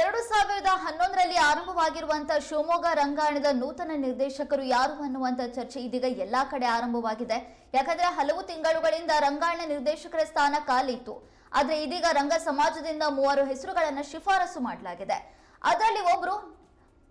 ಎರಡು ಸಾವಿರದ ಹನ್ನೊಂದರಲ್ಲಿ ಆರಂಭವಾಗಿರುವಂತಹ ಶಿವಮೊಗ್ಗ ರಂಗಾಯಣದ ನೂತನ ನಿರ್ದೇಶಕರು ಯಾರು ಅನ್ನುವಂತ ಚರ್ಚೆ ಇದೀಗ ಎಲ್ಲಾ ಕಡೆ ಆರಂಭವಾಗಿದೆ. ಯಾಕಂದ್ರೆ ಹಲವು ತಿಂಗಳುಗಳಿಂದ ರಂಗಾಯಣ ನಿರ್ದೇಶಕರ ಸ್ಥಾನ ಖಾಲಿತ್ತು ಆದ್ರೆ ಇದೀಗ ರಂಗ ಸಮಾಜದಿಂದ ಮೂವರು ಹೆಸರುಗಳನ್ನ ಶಿಫಾರಸು ಮಾಡಲಾಗಿದೆ. ಅದರಲ್ಲಿ ಒಬ್ರು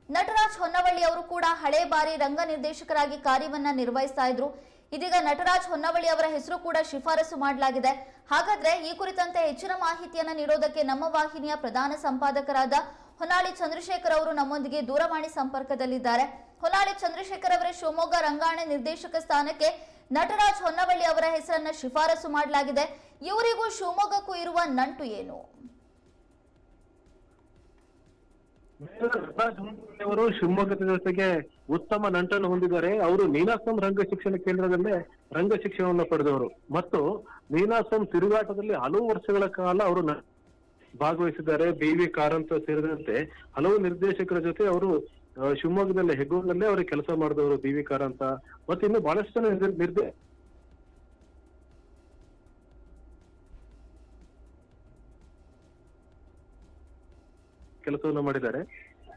ನಟರಾಜ್ ಹೊನ್ನವಳ್ಳಿ ಅವರು ಕೂಡ ಹಳೆ ಬಾರಿ ರಂಗ ನಿರ್ದೇಶಕರಾಗಿ ಕಾರ್ಯವನ್ನ ನಿರ್ವಹಿಸ್ತಾ ಇದ್ರು. ಇದೀಗ ನಟರಾಜ್ ಹೊನ್ನವಳ್ಳಿ ಅವರ ಹೆಸರು ಕೂಡ ಶಿಫಾರಸು ಮಾಡಲಾಗಿದೆ. ಹಾಗಾದ್ರೆ ಈ ಕುರಿತಂತೆ ಹೆಚ್ಚಿನ ಮಾಹಿತಿಯನ್ನ ನೀಡೋದಕ್ಕೆ ನಮ್ಮ ವಾಹಿನಿಯ ಪ್ರಧಾನ ಸಂಪಾದಕರಾದ ಹೊನ್ನಾಳಿ ಚಂದ್ರಶೇಖರ್ ಅವರು ನಮ್ಮೊಂದಿಗೆ ದೂರವಾಣಿ ಸಂಪರ್ಕದಲ್ಲಿದ್ದಾರೆ. ಹೊನ್ನಾಳಿ ಚಂದ್ರಶೇಖರ್ ಅವರ ಶಿವಮೊಗ್ಗ ರಂಗಾಯಣ ನಿರ್ದೇಶಕ ಸ್ಥಾನಕ್ಕೆ ನಟರಾಜ್ ಹೊನ್ನವಳ್ಳಿ ಅವರ ಹೆಸರನ್ನ ಶಿಫಾರಸು ಮಾಡಲಾಗಿದೆ. ಇವರಿಗೂ ಶಿವಮೊಗ್ಗಕ್ಕೂ ಇರುವ ನಂಟು ಏನು? ಅವರು ಶಿವಮೊಗ್ಗದ ಜೊತೆಗೆ ಉತ್ತಮ ನಂಟನ್ನು ಹೊಂದಿದ್ದಾರೆ. ಅವರು ನೀನಾಸಂ ರಂಗ ಶಿಕ್ಷಣ ಕೇಂದ್ರದಲ್ಲೇ ರಂಗ ಶಿಕ್ಷಣವನ್ನು ಪಡೆದವರು. ಮತ್ತು ನೀನಾಸಂ ತಿರುಗಾಟದಲ್ಲಿ ಹಲವು ವರ್ಷಗಳ ಕಾಲ ಅವರು ಭಾಗವಹಿಸಿದ್ದಾರೆ. ಬಿ ವಿ ಕಾರಂತ ಸೇರಿದಂತೆ ಹಲವು ನಿರ್ದೇಶಕರ ಜೊತೆ ಅವರು ಶಿವಮೊಗ್ಗದಲ್ಲಿ ಹೆಗ್ಗೋಡಲ್ಲೇ ಅವರು ಕೆಲಸ ಮಾಡಿದವರು ಬಿ ವಿ ಕಾರಂತ. ಮತ್ತೆ ಇನ್ನು ಬಹಳಷ್ಟು ಜನ ಕೆಲಸವನ್ನು ಮಾಡಿದ್ದಾರೆ.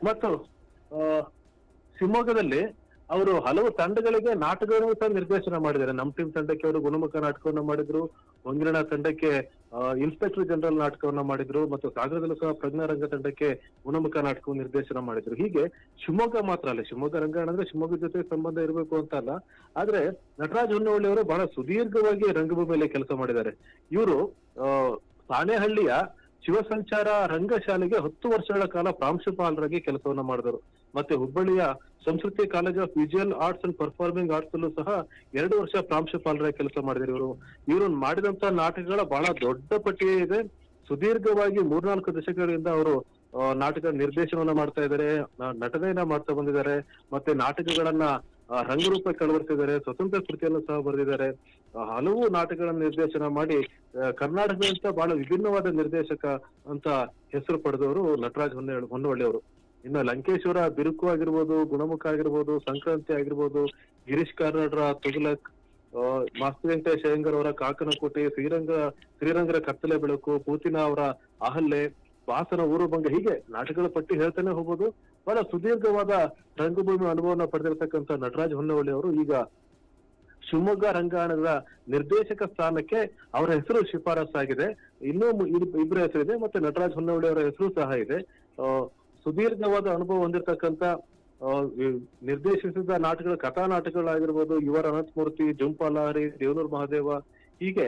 ಮತ್ತು ಶಿವಮೊಗ್ಗದಲ್ಲಿ ಅವರು ಹಲವು ತಂಡಗಳಿಗೆ ನಾಟಕಗಳನ್ನು ಸಹ ನಿರ್ದೇಶನ ಮಾಡಿದ್ದಾರೆ. ನಮ್ಮ ಟೀಮ್ ತಂಡಕ್ಕೆ ಅವರು ಗುಣಮುಖ ನಾಟಕವನ್ನು ಮಾಡಿದ್ರು. ಒಂದಿನ ತಂಡಕ್ಕೆ ಇನ್ಸ್ಪೆಕ್ಟರ್ ಜನರಲ್ ನಾಟಕವನ್ನ ಮಾಡಿದ್ರು. ಮತ್ತು ಸಾಗರದಲ್ಲೂ ಸಹ ಪ್ರಜ್ಞಾರಂಗ ತಂಡಕ್ಕೆ ಗುಣಮುಖ ನಾಟಕವನ್ನು ನಿರ್ದೇಶನ ಮಾಡಿದ್ರು. ಹೀಗೆ ಶಿವಮೊಗ್ಗ ಮಾತ್ರ ಅಲ್ಲ, ಶಿವಮೊಗ್ಗ ರಂಗಾಯಣ ಅಂದ್ರೆ ಶಿವಮೊಗ್ಗ ಜೊತೆ ಸಂಬಂಧ ಇರಬೇಕು ಅಂತ ಅಲ್ಲ. ಆದ್ರೆ ನಟರಾಜ್ ಹೊನ್ನವಳ್ಳಿ ಅವರು ಬಹಳ ಸುದೀರ್ಘವಾಗಿ ರಂಗಭೂಮಿಯಲ್ಲಿ ಕೆಲಸ ಮಾಡಿದ್ದಾರೆ. ಇವರು ಸಾಣೆಹಳ್ಳಿಯ ಶಿವಸಂಚಾರ ರಂಗಶಾಲೆಗೆ ಹತ್ತು ವರ್ಷಗಳ ಕಾಲ ಪ್ರಾಂಶುಪಾಲರಾಗಿ ಕೆಲಸವನ್ನ ಮಾಡಿದರು ಮತ್ತೆ ಹುಬ್ಬಳ್ಳಿಯ Samskriti college of visual arts and performing arts ಅಲ್ಲೂ ಸಹ ಎರಡು ವರ್ಷ ಪ್ರಾಂಶುಪಾಲರಾಗಿ ಕೆಲಸ ಮಾಡಿದ್ರು ಇವರು. ಇವರು ಮಾಡಿದಂತ ನಾಟಕಗಳ ಬಹಳ ದೊಡ್ಡ ಪಟ್ಟಿಯೇ ಇದೆ. ಸುದೀರ್ಘವಾಗಿ ಮೂರ್ನಾಲ್ಕು ದಶಕಗಳಿಂದ ಅವರು ನಾಟಕ ನಿರ್ದೇಶನವನ್ನ ಮಾಡ್ತಾ ಇದ್ದಾರೆ ನಟನೆಯನ್ನ ಮಾಡ್ತಾ ಬಂದಿದ್ದಾರೆ, ಮತ್ತೆ ನಾಟಕಗಳನ್ನ ರಂಗರೂಪಕ್ಕೆ ಅಳವಡಿಸಿದ್ದಾರೆ ಸ್ವತಂತ್ರ ಕೃತಿಯನ್ನು ಸಹ ಬರೆದಿದ್ದಾರೆ. ಹಲವು ನಾಟಕಗಳನ್ನು ನಿರ್ದೇಶನ ಮಾಡಿ ಕರ್ನಾಟಕದಂತ ಬಹಳ ವಿಭಿನ್ನವಾದ ನಿರ್ದೇಶಕ ಅಂತ ಹೆಸರು ಪಡೆದವರು ನಟರಾಜ್ ಹೊನ್ನ ಹೊನ್ನವಳ್ಳಿ ಅವರು. ಇನ್ನು ಲಂಕೇಶ್ವರ ಬಿರುಕು ಆಗಿರ್ಬೋದು, ಗುಣಮುಖ ಆಗಿರ್ಬೋದು, ಸಂಕ್ರಾಂತಿ ಆಗಿರ್ಬೋದು, ಗಿರೀಶ್ ಕಾರ್ನಾಡ್ರ ತುಗಲಕ್ ಮಾಸ್ತಿ ವೆಂಕಟೇಶ್ ಅಯ್ಯಂಗರ್ ಅವರ ಕಾಕನಕೋಟೆ, ಶ್ರೀರಂಗ, ಶ್ರೀರಂಗರ ಕತ್ತಲೆ ಬೆಳಕು, ಪೂತಿನ ಅವರ ಅಹಲ್ಲೆ ವಾಸನ ಊರುಭಂಗ ಹೀಗೆ ನಾಟಕಗಳ ಪಟ್ಟಿ ಹೇಳ್ತಾನೆ ಹೋಗ್ಬೋದು ಬಹಳ ಸುದೀರ್ಘವಾದ ರಂಗಭೂಮಿ ಅನುಭವನ ಪಡೆದಿರ್ತಕ್ಕಂಥ ನಟರಾಜ್ ಹೊನ್ನವಳ್ಳಿ ಅವರು ಈಗ ಶಿವಮೊಗ್ಗ ರಂಗಾಯಣದ ನಿರ್ದೇಶಕ ಸ್ಥಾನಕ್ಕೆ ಅವರ ಹೆಸರು ಶಿಫಾರಸ್ಸಾಗಿದೆ ಇನ್ನೂ ಇಬ್ಬರ ಹೆಸರಿದೆ ಮತ್ತೆ ನಟರಾಜ್ ಹೊನ್ನವಳ್ಳಿ ಅವರ ಹೆಸರು ಸಹ ಇದೆ. ಸುದೀರ್ಘವಾದ ಅನುಭವ ಹೊಂದಿರತಕ್ಕಂತ ನಿರ್ದೇಶಿಸಿದ ನಾಟಕಗಳ ಕಥಾ ನಾಟಕಗಳಾಗಿರ್ಬೋದು ಯುವರ್ ಅನಂತಮೂರ್ತಿ ಜುಂಪಾಲಹರಿ, ದೇವನೂರ್ ಮಹಾದೇವ, ಹೀಗೆ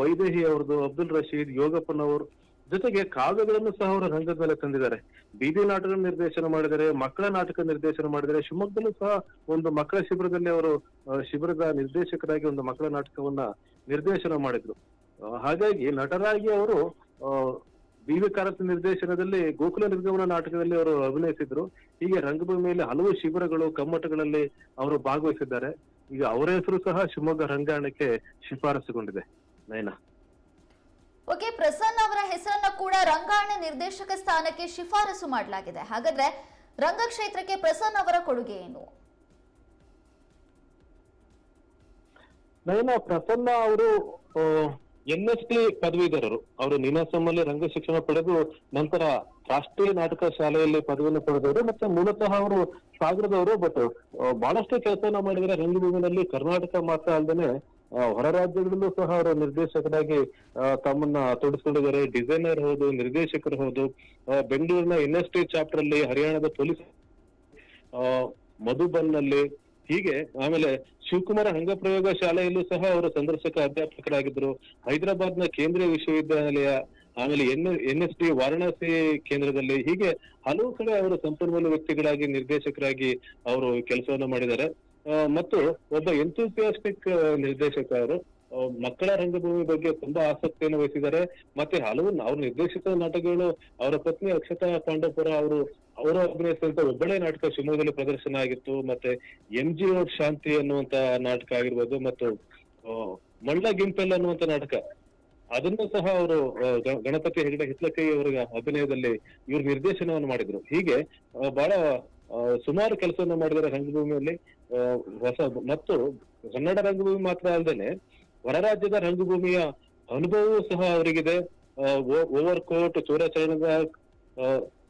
ವೈದೇಹಿ ಅವ್ರದ್ದು ಅಬ್ದುಲ್ ರಶೀದ್, ಯೋಗಪ್ಪನವರು ಜೊತೆಗೆ ಕಾವ್ಯಗಳನ್ನು ಸಹ ಅವರು ರಂಗದ ಮೇಲೆ ತಂದಿದ್ದಾರೆ. ಬೀದಿ ನಾಟಕ ನಿರ್ದೇಶನ ಮಾಡಿದರೆ, ಮಕ್ಕಳ ನಾಟಕ ನಿರ್ದೇಶನ ಮಾಡಿದರೆ, ಶಿವಮೊಗ್ಗದಲ್ಲೂ ಸಹ ಒಂದು ಮಕ್ಕಳ ಶಿಬಿರದಲ್ಲಿ ಅವರು ಶಿಬಿರದ ನಿರ್ದೇಶಕರಾಗಿ ಒಂದು ಮಕ್ಕಳ ನಾಟಕವನ್ನ ನಿರ್ದೇಶನ ಮಾಡಿದ್ರು. ಹಾಗಾಗಿ ನಟರಾಗಿ ಅವರು ಬಿ ವಿ ಕಾರಂತ ನಿರ್ದೇಶನದಲ್ಲಿ ಗೋಕುಲ ನಿರ್ಗಮನ ನಾಟಕದಲ್ಲಿ ಅವರು ಅಭಿನಯಿಸಿದ್ರು. ಹೀಗೆ ರಂಗಭೂಮಿಯಲ್ಲಿ ಹಲವು ಶಿಬಿರಗಳು, ಕಮ್ಮಟಗಳಲ್ಲಿ ಅವರು ಭಾಗವಹಿಸಿದ್ದಾರೆ. ಈಗ ಅವರ ಹೆಸರು ಸಹ ಶಿವಮೊಗ್ಗ ರಂಗಾಯಣಕ್ಕೆ ಶಿಫಾರಸುಗೊಂಡಿದೆ. ನಯನ. ಓಕೆ ಪ್ರಸನ್ನ ಅವರ ಹೆಸರನ್ನ ಕೂಡ ರಂಗಾಯಣ ನಿರ್ದೇಶಕ ಸ್ಥಾನಕ್ಕೆ ಶಿಫಾರಸು ಮಾಡಲಾಗಿದೆ. ಹಾಗಾದ್ರೆ ರಂಗಕ್ಷೇತ್ರಕ್ಕೆ ಪ್ರಸನ್ನ ಅವರ ಕೊಡುಗೆ ಏನು? ನಯನ ಪ್ರಸನ್ನ ಅವರು ಎನ್ ಎಸ್ ಟಿ ಪದವೀಧರರು. ಅವರು ನಿನಾಸಂನಲ್ಲಿ ರಂಗ ಶಿಕ್ಷಣ ಪಡೆದು ನಂತರ ರಾಷ್ಟ್ರೀಯ ನಾಟಕ ಶಾಲೆಯಲ್ಲಿ ಪದವಿಯನ್ನು ಪಡೆದವರು ಮತ್ತೆ ಮೂಲತಃ ಅವರು ಸಾಗರದವರು ಬಟ್ ಬಹಳಷ್ಟು ಕೆಲಸವನ್ನು ಮಾಡಿದರೆ ರಂಗಭೂಮಿನಲ್ಲಿ ಕರ್ನಾಟಕ ಮಾತ್ರ ಅಲ್ಲದೆ ಹೊರ ರಾಜ್ಯಗಳಲ್ಲೂ ಸಹ ಅವರು ನಿರ್ದೇಶಕರಾಗಿ ತಮ್ಮನ್ನ ತೊಡಸ್ಕೊಂಡಿದ್ದಾರೆ. ಡಿಸೈನರ್ ಹೌದು, ನಿರ್ದೇಶಕರು ಹೌದು. ಬೆಂಗಳೂರಿನ ಇಂಡಸ್ಟ್ರಿ ಚಾಪ್ಟರ್ ಅಲ್ಲಿ ಹರಿಯಾಣದ ಪೊಲೀಸ್ ಮಧುಬನ್ನಲ್ಲಿ ಹೀಗೆ, ಆಮೇಲೆ ಶಿವಕುಮಾರ ರಂಗಪ್ರಯೋಗ ಶಾಲೆಯಲ್ಲೂ ಸಹ ಅವರು ಸಂದರ್ಶಕ ಅಧ್ಯಾಪಕರಾಗಿದ್ದರು. ಹೈದರಾಬಾದ್ನ ಕೇಂದ್ರೀಯ ವಿಶ್ವವಿದ್ಯಾನಿಲಯ, ಆಮೇಲೆ N N S D Varanasi ಕೇಂದ್ರದಲ್ಲಿ ಹೀಗೆ ಹಲವು ಕಡೆ ಅವರು ಸಂಪನ್ಮೂಲ ವ್ಯಕ್ತಿಗಳಾಗಿ, ನಿರ್ದೇಶಕರಾಗಿ ಅವರು ಕೆಲಸವನ್ನು ಮಾಡಿದ್ದಾರೆ. ಮತ್ತು ಒಬ್ಬ ಎಂಥೂಸಿಯಾಸ್ಟಿಕ್ ನಿರ್ದೇಶಕ ಅವರು ಮಕ್ಕಳ ರಂಗಭೂಮಿ ಬಗ್ಗೆ ತುಂಬಾ ಆಸಕ್ತಿಯನ್ನು ವಹಿಸಿದ್ದಾರೆ. ಮತ್ತೆ ಹಲವು ಅವ್ರು ನಿರ್ದೇಶಿತ ನಾಟಕಗಳು, ಅವರ ಪತ್ನಿ ಅಕ್ಷತಾ ಪಾಂಡವಪುರ ಅವರು ಅವರು ಅಭಿನಯಿಸಿದಂತ ಒಬ್ಬಳೆ ನಾಟಕ ಶಿವಮೊಗ್ಗದಲ್ಲಿ ಪ್ರದರ್ಶನ ಆಗಿತ್ತು. ಮತ್ತೆ ಎಂ ಜಿ ರೋಡ್ ಶಾಂತಿ ಅನ್ನುವಂತ ನಾಟಕ ಆಗಿರ್ಬೋದು, ಮತ್ತು ಮಳ್ಳ ಗಿಂಪೆಲ್ ಅನ್ನುವಂತ ನಾಟಕ. ಅದನ್ನು ಸಹ ಅವರು ಗಣಪತಿ ಹೆಗಡೆ ಹಿತ್ಲಕೈ ಅವರ ಅಭಿನಯದಲ್ಲಿ ಇವರು ನಿರ್ದೇಶನವನ್ನು ಮಾಡಿದ್ರು. ಹೀಗೆ ಬಹಳ ಸುಮಾರು ಕೆಲಸವನ್ನು ಮಾಡಿದ್ದಾರೆ ರಂಗಭೂಮಿಯಲ್ಲಿ. ಹೊಸ ಮತ್ತು ಕನ್ನಡ ರಂಗಭೂಮಿ ಮಾತ್ರ ಅಲ್ಲದೆ ಹೊರ ರಾಜ್ಯದ ರಂಗಭೂಮಿಯ ಅನುಭವವೂ ಸಹ ಅವರಿಗಿದೆ. ಓವರ್ ಕೋಟ್ ಚೋರಾಚರಣದ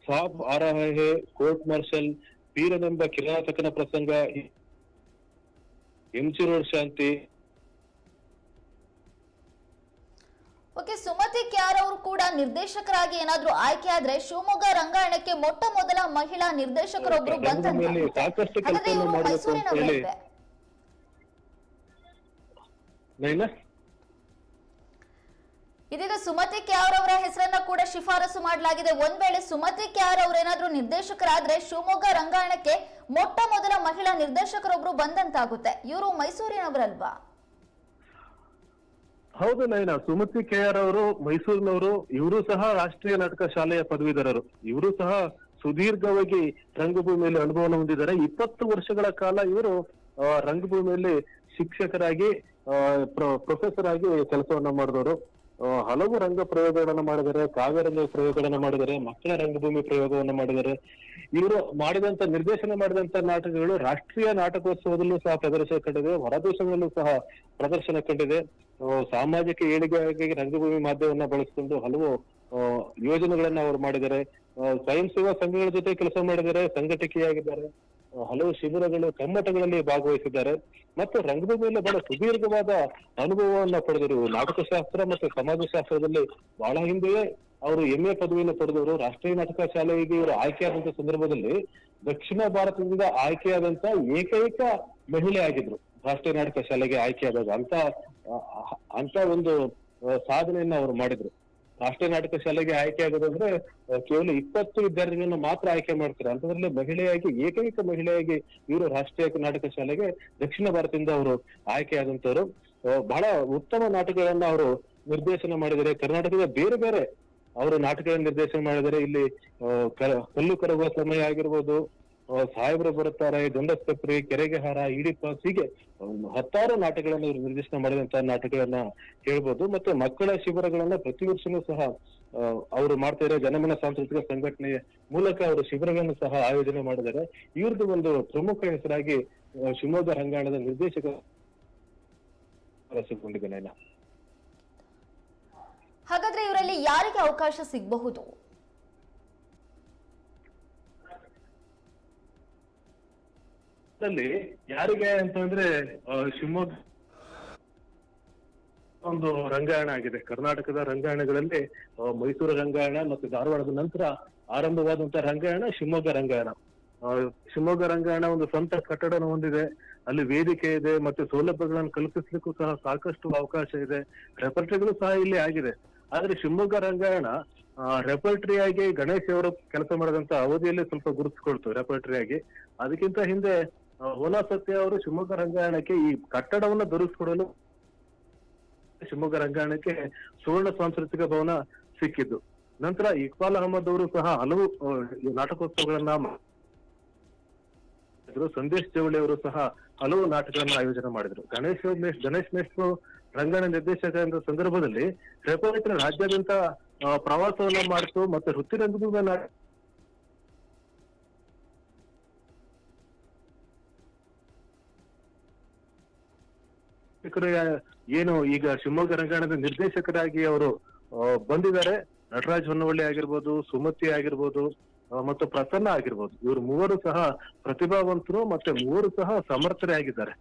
ಸಾಬ್ ಆರಾಹೆ, ಕೋರ್ಟ್ ಮಾರ್ಷಲ್, ಪೀರನೆಂಬ ಕಿರಾತಕನ ಪ್ರಸಂಗ ಎಂಚಿ ರೋಡ್ ಶಾಂತಿ ಓಕೆ ಸುಮತಿ ಕ್ಯಾರ್ ಅವರು ಕೂಡ ನಿರ್ದೇಶಕರಾಗಿ ಏನಾದ್ರೂ ಆಯ್ಕೆ ಆದ್ರೆ ಶಿವಮೊಗ್ಗ ರಂಗಾಯಣಕ್ಕೆ ಮೊಟ್ಟ ಮೊದಲ ಮಹಿಳಾ ನಿರ್ದೇಶಕರೊಬ್ರು ಇದೀಗ ಸುಮತಿ ಕ್ಯಾರ್ ಅವರ ಹೆಸರನ್ನ ಕೂಡ ಶಿಫಾರಸು ಮಾಡಲಾಗಿದೆ. ಒಂದ್ ವೇಳೆ ಸುಮತಿ ಕ್ಯಾರ್ ಅವರೇನಾದ್ರೂ ನಿರ್ದೇಶಕರಾದ್ರೆ ಶಿವಮೊಗ್ಗ ರಂಗಾಯಣಕ್ಕೆ ಮೊಟ್ಟ ಮೊದಲ ಮಹಿಳಾ ನಿರ್ದೇಶಕರೊಬ್ರು ಬಂದಂತಾಗುತ್ತೆ. ಇವರು ಮೈಸೂರಿನವರಲ್ವಾ? ಹೌದು ನಯನ ಸುಮತಿ ಕೆ ಆರ್ ಅವರು, ಮೈಸೂರಿನವರು, ಇವರು ಸಹ ರಾಷ್ಟ್ರೀಯ ನಾಟಕ ಶಾಲೆಯ ಪದವೀಧರರು. ಇವರು ಸಹ ಸುದೀರ್ಘವಾಗಿ ರಂಗಭೂಮಿಯಲ್ಲಿ ಅನುಭವವನ್ನು ಹೊಂದಿದ್ದಾರೆ. ಇಪ್ಪತ್ತು ವರ್ಷಗಳ ಕಾಲ ಇವರು ರಂಗಭೂಮಿಯಲ್ಲಿ ಶಿಕ್ಷಕರಾಗಿ ಪ್ರೊಫೆಸರ್ ಆಗಿ ಕೆಲಸವನ್ನ ಮಾಡಿದವರು. ಹಲವು ರಂಗ ಪ್ರಯೋಗಗಳನ್ನ ಮಾಡಿದರೆ ಕಾವ್ಯ ರಂಗ ಪ್ರಯೋಗಗಳನ್ನ ಮಾಡಿದರೆ ಮಕ್ಕಳ ರಂಗಭೂಮಿ ಪ್ರಯೋಗವನ್ನ ಮಾಡಿದರೆ ಇವರು ಮಾಡಿದಂತ ನಿರ್ದೇಶನ ಮಾಡಿದಂತ ನಾಟಕಗಳು ರಾಷ್ಟ್ರೀಯ ನಾಟಕೋತ್ಸವದಲ್ಲೂ ಸಹ ಪ್ರದರ್ಶನ ಕಂಡಿದೆ ಹೊರದೇಶದಲ್ಲೂ ಸಹ ಪ್ರದರ್ಶನ ಕಂಡಿದೆ ಸಾಮಾಜಿಕ ಏಳಿಗೆಗಾಗಿ ರಂಗಭೂಮಿ ಮಾಧ್ಯಮವನ್ನ ಬಳಸಿಕೊಂಡು ಹಲವು ಯೋಜನೆಗಳನ್ನ ಅವರು ಮಾಡಿದ್ದಾರೆ. ಸ್ವಯಂ ಸೇವಾ ಸಂಘಗಳ ಜೊತೆ ಕೆಲಸ ಮಾಡಿದ್ದಾರೆ, ಸಂಘಟಕಿಯಾಗಿದ್ದಾರೆ. ಹಲವು ಶಿಬಿರಗಳು ಕಮ್ಮಟಗಳಲ್ಲಿ ಭಾಗವಹಿಸಿದ್ದಾರೆ. ಮತ್ತು ರಂಗಭೂಮಿಯಲ್ಲಿ ಬಹಳ ಸುದೀರ್ಘವಾದ ಅನುಭವವನ್ನ ಪಡೆದರು ನಾಟಕಶಾಸ್ತ್ರ ಮತ್ತು ಸಮಾಜಶಾಸ್ತ್ರದಲ್ಲಿ ಬಹಳ ಹಿಂದೆಯೇ ಅವರು ಎಂ ಎ ಪದವಿಯನ್ನು ಪಡೆದವರು. ರಾಷ್ಟ್ರೀಯ ನಾಟಕ ಶಾಲೆಗೆ ಇವರು ಆಯ್ಕೆಯಾದಂತ ಸಂದರ್ಭದಲ್ಲಿ ದಕ್ಷಿಣ ಭಾರತದಿಂದ ಆಯ್ಕೆಯಾದಂತ ಏಕೈಕ ಮಹಿಳೆ ಆಗಿದ್ರು. ರಾಷ್ಟ್ರೀಯ ನಾಟಕ ಶಾಲೆಗೆ ಆಯ್ಕೆಯಾದಾಗ ಅಂತ ಅಂತ ಒಂದು ಸಾಧನೆಯನ್ನ ಅವರು ಮಾಡಿದ್ರು. ರಾಷ್ಟ್ರೀಯ ನಾಟಕ ಶಾಲೆಗೆ ಆಯ್ಕೆ ಆಗೋದಂದ್ರೆ ಕೇವಲ ಇಪ್ಪತ್ತು ವಿದ್ಯಾರ್ಥಿಗಳನ್ನು ಮಾತ್ರ ಆಯ್ಕೆ ಮಾಡ್ತಾರೆ. ಅಂತದ್ರಲ್ಲಿ ಮಹಿಳೆಯಾಗಿ, ಏಕೈಕ ಮಹಿಳೆಯಾಗಿ ಇವರು ರಾಷ್ಟ್ರೀಯ ನಾಟಕ ಶಾಲೆಗೆ ದಕ್ಷಿಣ ಭಾರತದಿಂದ ಅವರು ಆಯ್ಕೆ ಆದಂತವರು ಬಹಳ ಉತ್ತಮ ನಾಟಕಗಳನ್ನ ಅವರು ನಿರ್ದೇಶನ ಮಾಡಿದರೆ ಕರ್ನಾಟಕದ ಬೇರೆ ಬೇರೆ ಅವರು ನಾಟಕಗಳನ್ನ ನಿರ್ದೇಶನ ಮಾಡಿದರೆ ಇಲ್ಲಿ ಕಲ್ಲು ಕರಗುವ ಸಮಯ ಆಗಿರ್ಬೋದು ಸಾಹೇಬರು ಬರುತ್ತಾರೆ ದಂಡಸ್ತಪ್ರಿ ಕೆರೆಗೆ ಹಾರ ಇಡಿಪಾಸ್ ಹೀಗೆ ಹತ್ತಾರು ನಾಟಕಗಳನ್ನ ಇವರು ನಿರ್ದೇಶನ ಮಾಡಿದಂತಹ ನಾಟಕಗಳನ್ನ ಹೇಳ್ಬೋದು. ಮತ್ತೆ ಮಕ್ಕಳ ಶಿಬಿರಗಳನ್ನ ಪ್ರತಿ ವರ್ಷನೂ ಸಹ ಅವರು ಮಾಡ್ತಾ ಇರೋ ಜನಮನ ಸಾಂಸ್ಕೃತಿಕ ಸಂಘಟನೆಯ ಮೂಲಕ ಅವರು ಶಿಬಿರಗಳನ್ನು ಸಹ ಆಯೋಜನೆ ಮಾಡಿದ್ದಾರೆ. ಇವ್ರದ್ದು ಒಂದು ಪ್ರಮುಖ ಹೆಸರಾಗಿ ಶಿವಮೊಗ್ಗ ರಂಗಾಯಣದ ನಿರ್ದೇಶಕ ಹಾಗಾದ್ರೆ ಇವರಲ್ಲಿ ಯಾರಿಗೆ ಅವಕಾಶ ಸಿಗಬಹುದು? ಅಲ್ಲಿ ಯಾರಿಗೆ ಅಂತಂದ್ರೆ ಶಿವಮೊಗ್ಗ ಒಂದು ರಂಗಾಯಣ ಆಗಿದೆ. ಕರ್ನಾಟಕದ ರಂಗಾಯಣಗಳಲ್ಲಿ ಮೈಸೂರು ರಂಗಾಯಣ ಮತ್ತು ಧಾರವಾಡದ ನಂತರ ಆರಂಭವಾದಂತ ರಂಗಾಯಣ ಶಿವಮೊಗ್ಗ ರಂಗಾಯಣ. ಶಿವಮೊಗ್ಗ ರಂಗಾಯಣ ಒಂದು ಸ್ವಂತ ಕಟ್ಟಡನ ಹೊಂದಿದೆ. ಅಲ್ಲಿ ವೇದಿಕೆ ಇದೆ, ಮತ್ತೆ ಸೌಲಭ್ಯಗಳನ್ನು ಕಲ್ಪಿಸ್ಲಿಕ್ಕೂ ಸಹ ಸಾಕಷ್ಟು ಅವಕಾಶ ಇದೆ. ರೆಪರ್ಟ್ರಿಗಳು ಸಹ ಇಲ್ಲಿ ಆಗಿದೆ. ಆದ್ರೆ ಶಿವಮೊಗ್ಗ ರಂಗಾಯಣ ರೆಪರ್ಟ್ರಿ ಆಗಿ ಗಣೇಶ್ ಅವರು ಕೆಲಸ ಮಾಡಿದಂತ ಅವಧಿಯಲ್ಲಿ ಸ್ವಲ್ಪ ಗುರುತಿಸ್ಕೊಳ್ತು ರೆಪರ್ಟ್ರಿ ಆಗಿ ಅದಕ್ಕಿಂತ ಹಿಂದೆ ಆ, ಸತ್ಯ ಅವರು ಶಿವಮೊಗ್ಗ ರಂಗಾಯಣಕ್ಕೆ ಈ ಕಟ್ಟಡವನ್ನ ದೊರಕಿಸ್ಕೊಡಲು ಶಿವಮೊಗ್ಗ ರಂಗಾಯಣಕ್ಕೆ ಸುವರ್ಣ ಸಾಂಸ್ಕೃತಿಕ ಭವನ ಸಿಕ್ಕಿದ್ದು. ನಂತರ ಇಕ್ಬಾಲ್ ಅಹಮದ್ ಅವರು ಸಹ ಹಲವು ನಾಟಕೋತ್ಸವಗಳನ್ನ ಸಂದೇಶ್ ಜವಳಿ ಅವರು ಸಹ ಹಲವು ನಾಟಕಗಳನ್ನ ಆಯೋಜನೆ ಮಾಡಿದ್ರು. ಗಣೇಶ್ ಮೇಶ್ ಗಣೇಶ್ ಮೇಷ್ಟ್ರು ರಂಗಾಯಣ ನಿರ್ದೇಶಕ ಎಂಬ ಸಂದರ್ಭದಲ್ಲಿ ರೆಪೋರಿಟರ್ ರಾಜ್ಯಾದ್ಯಂತ ಪ್ರವಾಸವನ್ನ ಮಾಡಿತು. ಮತ್ತೆ ವೃತ್ತಿ ರಂಗಭೂಮಿ ನಿರ್ದೇಶಕರು ಏನು ಈಗ ಶಿವಮೊಗ್ಗ ರಂಗಾಯಣದ ನಿರ್ದೇಶಕರಾಗಿ ಅವರು ಬಂದಿದ್ದಾರೆ. ನಟರಾಜ್ ಹೊನ್ನವಳ್ಳಿ ಆಗಿರ್ಬೋದು, ಸುಮತಿ ಆಗಿರ್ಬೋದು ಮತ್ತು ಪ್ರಸನ್ನ ಆಗಿರ್ಬೋದು. ಇವರು ಮೂವರು ಸಹ ಪ್ರತಿಭಾವಂತರು ಮತ್ತೆ ಮೂವರು ಸಹ ಸಮರ್ಥರೇ ಆಗಿದ್ದಾರೆ.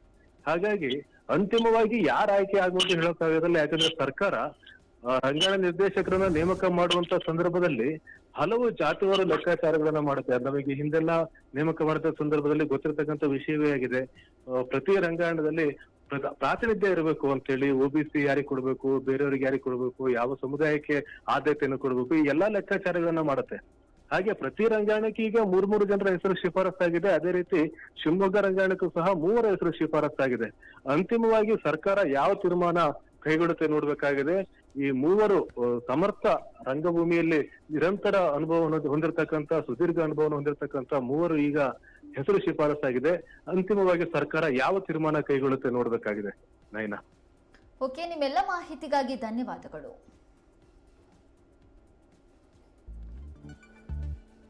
ಹಾಗಾಗಿ ಅಂತಿಮವಾಗಿ ಯಾರ ಆಯ್ಕೆ ಆಗುವಂತ ಹೇಳೋಕ್ಕಾಗೋದಿಲ್ಲ ಯಾಕಂದ್ರೆ ಸರ್ಕಾರ ರಂಗಾಯಣ ನಿರ್ದೇಶಕರನ್ನ ನೇಮಕ ಮಾಡುವಂತ ಸಂದರ್ಭದಲ್ಲಿ ಹಲವು ಜಾತಿವಾರು ಲೆಕ್ಕಾಚಾರಗಳನ್ನ ಮಾಡುತ್ತೆ. ನಮಗೆ ಹಿಂದೆಲ್ಲ ನೇಮಕ ಮಾಡಿದ ಸಂದರ್ಭದಲ್ಲಿ ಗೊತ್ತಿರತಕ್ಕಂಥ ವಿಷಯವೇ ಆಗಿದೆ. ಪ್ರತಿ ರಂಗಾಯಣದಲ್ಲಿ ಪ್ರಾತಿನಿಧ್ಯ ಇರಬೇಕು ಅಂತೇಳಿ ಸಿ ಯಾರಿಗೆ ಕೊಡ್ಬೇಕು, ಬೇರೆಯವ್ರಿಗೆ ಯಾರಿಗೆ ಕೊಡ್ಬೇಕು, ಯಾವ ಸಮುದಾಯಕ್ಕೆ ಆದ್ಯತೆಯನ್ನು ಕೊಡ್ಬೇಕು, ಈ ಎಲ್ಲಾ ಲೆಕ್ಕಾಚಾರಗಳನ್ನ ಮಾಡುತ್ತೆ. ಹಾಗೆ ಪ್ರತಿ ರಂಗಾಯಣಕ್ಕೆ ಈಗ ಮೂರ್ ಮೂರು ಜನರ ಹೆಸರು ಶಿಫಾರಸ್ಸಾಗಿದೆ ಅದೇ ರೀತಿ ಶಿವಮೊಗ್ಗ ರಂಗಾಯಣಕ್ಕೂ ಸಹ ಮೂವರ ಹೆಸರು ಶಿಫಾರಸ್ಸಾಗಿದೆ ಅಂತಿಮವಾಗಿ ಸರ್ಕಾರ ಯಾವ ತೀರ್ಮಾನ ಕೈಗೊಳ್ಳುತ್ತೆ ನೋಡ್ಬೇಕಾಗಿದೆ. ಈ ಮೂವರು ಸಮರ್ಥ ರಂಗಭೂಮಿಯಲ್ಲಿ ನಿರಂತರ ಅನುಭವವನ್ನು ಹೊಂದಿರತಕ್ಕಂತ ಸುದೀರ್ಘ ಅನುಭವವನ್ನು ಹೊಂದಿರತಕ್ಕಂತ ಮೂವರು ಈಗ ಹೆಸರು ಶಿಫಾರಸಾಗಿದೆ ಅಂತಿಮವಾಗಿ ಸರ್ಕಾರ ಯಾವ ತೀರ್ಮಾನ ಕೈಗೊಳ್ಳುತ್ತೆ ನೋಡ್ಬೇಕಾಗಿದೆ. ನಯನ ಓಕೆ ನಿಮ್ಮೆಲ್ಲ ಮಾಹಿತಿಗಾಗಿ ಧನ್ಯವಾದಗಳು.